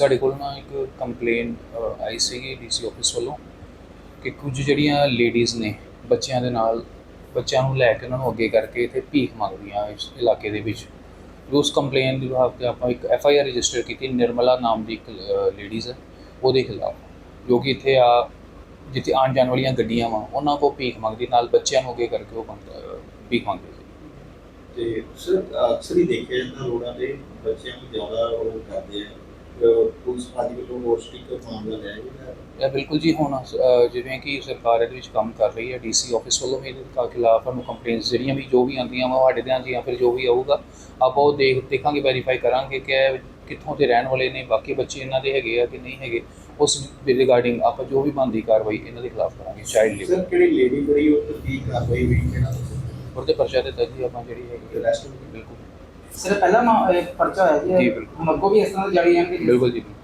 ਸਾਡੇ ਕੋਲ ਨਾ ਇੱਕ ਕੰਪਲੇਨ ਆਈ ਸੀਗੀ ਡੀਸੀ ਆਫਿਸ ਵੱਲੋਂ ਕਿ ਕੁਝ ਜਿਹੜੀਆਂ ਲੇਡੀਜ਼ ਨੇ ਬੱਚਿਆਂ ਦੇ ਨਾਲ, ਬੱਚਿਆਂ ਨੂੰ ਲੈ ਕੇ ਉਹਨਾਂ ਨੂੰ ਅੱਗੇ ਕਰਕੇ ਇੱਥੇ ਭੀਖ ਮੰਗਦੀਆਂ ਇਸ ਇਲਾਕੇ ਦੇ ਵਿੱਚ। ਉਸ ਕੰਪਲੇਨ ਦੇ ਵਿਭਾਗ ਤੇ ਆਪਾਂ ਇੱਕ ਐਫ ਆਈ ਆਰ ਰਜਿਸਟਰ ਕੀਤੀ, ਨਿਰਮਲਾ ਨਾਮ ਦੀ ਇੱਕ ਲੇਡੀਜ਼ ਹੈ, ਉਹਦੇ ਖਿਲਾਫ। ਜੋ ਕਿ ਇੱਥੇ ਆ, ਜਿੱਥੇ ਆਉਣ ਜਾਣ ਵਾਲੀਆਂ ਗੱਡੀਆਂ ਵਾ, ਉਹਨਾਂ ਕੋਲ ਭੀਖ ਮੰਗਦੀ, ਨਾਲ ਬੱਚਿਆਂ ਨੂੰ ਅੱਗੇ ਕਰਕੇ ਉਹ ਮੰਗ- ਭੀਖ ਮੰਗਦੇ ਸੀ। ਤੇ ਸਰ, ਅਕਸਰ ਹੀ ਦੇਖਿਆ ਜਾਂਦਾ ਰੋਡਾਂ ਤੇ ਬੱਚਿਆਂ ਨੂੰ ਜ਼ਿਆਦਾ ਉਹ ਕਰਦੇ ਆ। ਪੁਲਿਸ ਪਾਰਟੀ ਵੱਲੋਂ ਹੋਰ ਸਟਿੱਕਰ ਮਾਮਲਾ ਲਿਆ ਗਿਆ ਇਹ ਬਿਲਕੁਲ ਜੀ ਹੁਣ ਅ, ਜਿਵੇਂ ਕਿ ਸਰਕਾਰ ਇਹਦੇ ਵਿੱਚ ਕੰਮ ਕਰ ਰਹੀ ਹੈ ਡੀਸੀ ਆਫਿਸ ਵੱਲੋਂ ਵੀ ਇਹਦੇ ਖਿਲਾ- ਖਿਲਾਫ ਸਾਨੂੰ ਕੰਪਲੇਂਟਸ ਜਿਹੜੀਆਂ ਵੀ ਜੋ ਵੀ ਆਉਂਦੀਆਂ ਵਾ ਸਾਡੇ ਧਿਆਨ 'ਚ ਜਾਂ ਫਿਰ ਜੋ ਵੀ ਆਊਗਾ ਆਪਾਂ ਉਹ ਦੇਖ ਦੇਖਾਂਗੇ ਵੈਰੀਫਾਈ ਕਰਾਂਗੇ ਕਿ ਇਹ ਕਿੱਥੋਂ ਦੇ ਰਹਿਣ ਵਾਲੇ ਨੇ ਬਾਕੀ ਬੱਚੇ ਇਹਨਾਂ ਦੇ ਹੈਗੇ ਆ ਕਿ ਨਹੀਂ ਹੈਗੇ ਉਸ ਰਿਗਾਰਡਿੰਗ ਆਪਾਂ ਜੋ ਵੀ ਬਣਦੀ ਕਾਰਵਾਈ ਇਹਨਾਂ ਦੇ ਖਿਲਾਫ ਕਰਾਂਗੇ ਚਾਈਲਡ ਸਰ ਲੇਬਰ ਕਿਹੜੀ ਲੇਡੀ ਬੜੀ ਉਹ ਤੇ ਕੀ ਕਾਰਵਾਈ ਹੋਈ ਕਿਹੜਾ? ਉਹਦੇ ਪਰਚਾ ਦੇ ਤਹਿਤ ਹੀ ਆਪਾਂ ਜਿਹੜੀ ਹੈਗੀ ਹੈ, ਅਰੈਸਟ ਬਿਲਕੁਲ। ਸਰ ਪਹਿਲਾ ਮਾ- ਇਹ ਪਰਚਾ ਹੋਇਆ ਜੀ, ਜੀ ਬਿਲਕੁਲ। ਮੱਗੋ ਵੀ ਇਸ ਤਰ੍ਹਾਂ ਦੀ ਜਾਰੀ ਬਿਲਕੁਲ ਜੀ